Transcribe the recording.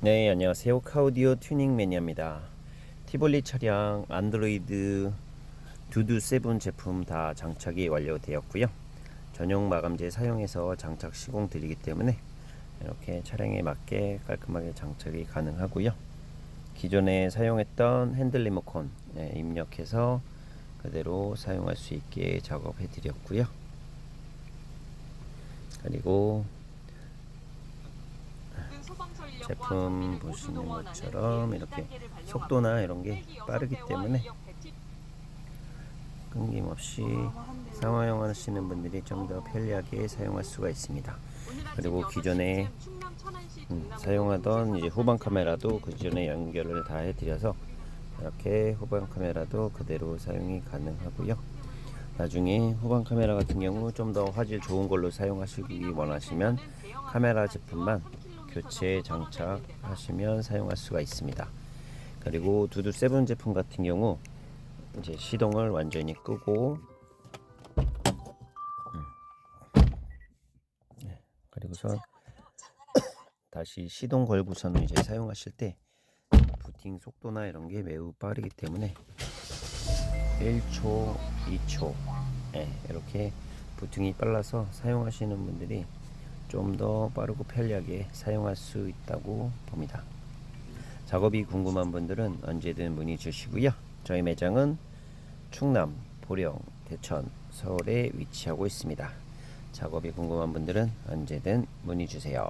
네, 안녕하세요. 카우디오 튜닝 매니아입니다. 티볼리 차량 안드로이드 두두 세븐 제품 다 장착이 완료되었고요. 전용 마감재 사용해서 장착 시공 드리기 때문에 이렇게 차량에 맞게 깔끔하게 장착이 가능하고요. 기존에 사용했던 핸들 리모컨 네, 입력해서 그대로 사용할 수 있게 작업해 드렸고요. 그리고 제품 보시는 것처럼 이렇게 속도나 이런 게 빠르기 때문에 끊김없이 사용하시는 분들이 좀 더 편리하게 사용할 수가 있습니다. 그리고 기존에 음, 사용하던 이제 후방 카메라도 그 전에 연결을 다 해드려서 이렇게 후방 카메라도 그대로 사용이 가능하고요. 나중에 후방 카메라 같은 경우 좀 더 화질 좋은 걸로 사용하시기 원하시면 카메라 제품만 교체 장착하시면 사용할 수가 있습니다. 그리고 두두 세븐 제품 같은 경우 이제 시동을 완전히 끄고 음. 네, 그리고선 다시 시동 걸고서는 이제 사용하실 때 부팅 속도나 이런 게 매우 빠르기 때문에 1초, 2초 네, 이렇게 부팅이 빨라서 사용하시는 분들이 좀 더 빠르고 편리하게 사용할 수 있다고 봅니다. 작업이 궁금한 분들은 언제든 문의 주시고요. 저희 매장은 충남, 보령, 대천, 서울에 위치하고 있습니다. 작업이 궁금한 분들은 언제든 문의 주세요.